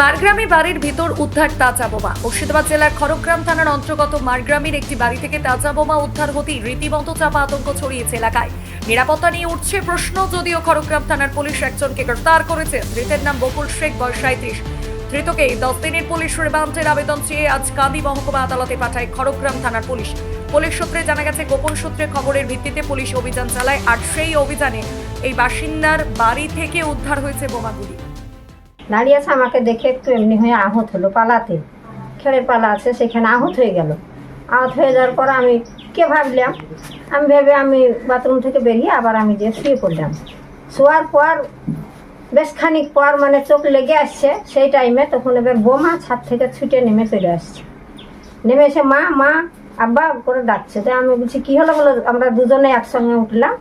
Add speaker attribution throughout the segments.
Speaker 1: মারগ্রামে বাড়ির ভিতর উদ্ধার তাজা বোমা। মুর্শিদাবাদ জেলার খড়গ্রাম থানার অন্তর্গত মারগ্রামের একটি বাড়ি থেকে তাজা বোমা উদ্ধার হতেই রীতিমতো চাপা আতঙ্ক ছড়িয়েছে এলাকায়। নিরাপত্তা নিয়ে উঠছে প্রশ্ন, যদিও খড়গ্রাম থানার পুলিশ একজনকে গ্রেফতার করেছে। ধৃতের নাম বকুল শেখ, বয়স সাঁত্রিশ ধৃতকে দশ দিনের পুলিশ রিমান্ডের আবেদন চেয়ে আজ কান্দি মহকুমা আদালতে পাঠায় খড়গ্রাম থানার পুলিশ। পুলিশ সূত্রে জানা গেছে, গোপন সূত্রে খবরের ভিত্তিতে পুলিশ অভিযান চালায় আর সেই অভিযানে এই বাসিন্দার বাড়ি থেকে উদ্ধার হয়েছে বোমাগুলি।
Speaker 2: দাঁড়িয়েছে আমাকে দেখে একটু এমনি হয়ে আহত হলো পালাতে। খেড়ের পালা আছে সেখানে আহত হয়ে গেল। আহত হয়ে যাওয়ার পর আমি কে ভাবলাম? আমি ভেবে আমি বাথরুম থেকে বেরিয়ে আবার আমি যে শুয়ে পড়লাম। শোয়ার পর বেশ খানিক পর মানে চোখ লেগে আসছে, সেই টাইমে তখন এবার বোমা ছাদ থেকে ছুটে নেমে চলে আসছে। নেমে এসে মা মা, আব্বা করে ডাকছে। তাই আমি বলছি, কী হলো বলো? আমরা দুজনে একসঙ্গে উঠলাম।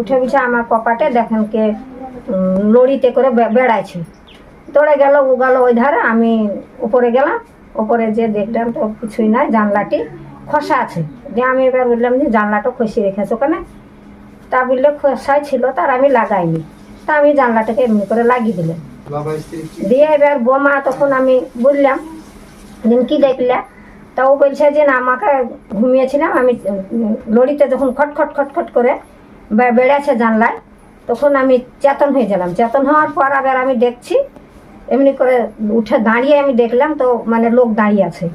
Speaker 2: উঠে বলছে, আমার কপাটে দেখেন কে লড়িতে করে বেড়াইছে। দৌড়ে গেল, ও গেল ওই ধারে, আমি উপরে গেলাম। উপরে যে দেখলাম তো কিছুই নাই, জানলাটি খসা আছে। যে আমি এবার বললাম যে, জানলাটা খসিয়ে রেখেছে ওখানে তা বললে, খসাই ছিল, তার আমি লাগাইনি। তা আমি জানলাটাকে এমনি করে লাগিয়ে দিলাম। দিয়ে এবার বোমা তখন আমি বললাম দিন কি দেখলে? তা ও বলছে যে না আমাকে ঘুমিয়েছিলাম আমি লড়িতে যখন খটখট খটখট করে বেড়েছে জানলায় তখন আমি চেতন হয়ে গেলাম। চেতন হওয়ার পর আবার আমি দেখছি এমনি করে উঠে দাঁড়িয়ে আমি দেখলাম তো মানে লোক দাঁড়িয়ে আছে।